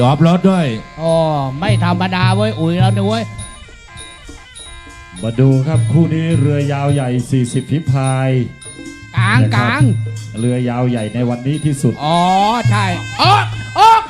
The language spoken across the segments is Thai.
ยอมรถด้วย โอ้ไม่ธรรมดาเว้ย อุ๋ยเราเนี่ยเว้ย มาดูครับคู่นี้เรือยาวใหญ่ 40 พิพายกลางนะคกรับลางเรือยาวใหญ่ในวันนี้ที่สุด อ๋อ ใช่ออกออก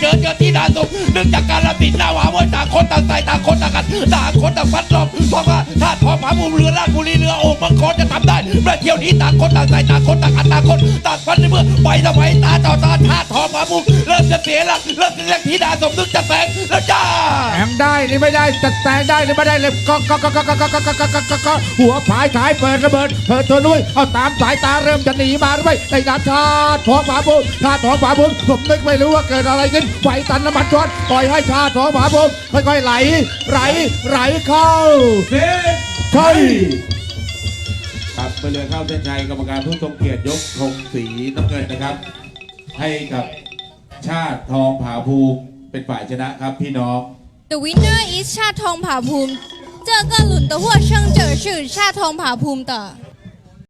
เจอใครไม่เจอเจอที่ดานตกเนื่องจากการรับติดหน้าหวาว่าต่างคนต่างใส่ต่างคนต่างกันต่างคนต่างพัดลมเพราะว่า ถ้าทองผาภูมิเรือราชบุรีเรือโอ่งมังกรจะทำได้เมื่อเที่ยวนี้ต่างคนต่างใส่ต่างคนต่างกันต่างคนต่างพันในเมื่อไปสมัยตาต่อตาท่าทองผาภูมิเริ่มจะเสียหลักเริ่มจะเรียกธิดาสมนึกจะแสงแล้วจ้าแองได้หรือไม่ได้จะแตงได้หรือไม่ได้เลยก็ก็ก็ก็ก็ก็ก็ก็ก็ก็ก็หัวผายท้ายเปิดระเบิดเปิดตัวนุ้ยเอาตามสายตาเริ่มจะหนีมาหรือไม่ในการชาท้องฝาบุญชาท้องฝาบุญผมนึกไม่รู้ว่าเกิดอะไรขึ้นไฟตันน้ำมันช็อตปล่อยให้ชาท้องฝาบุญค่อยๆไหลไหลไหลเข้า ใช่ ครับไปเลยเข้าเส้นชัยกรรมการผู้ทรงเกียรติยกธงสีน้ำเงินนะครับ ให้กับชาติทองผาภูมิเป็นฝ่ายชนะครับพี่น้อง The winner is ชาทองผาภูมิ这个轮的获胜者是ชาทองผาภูมิ的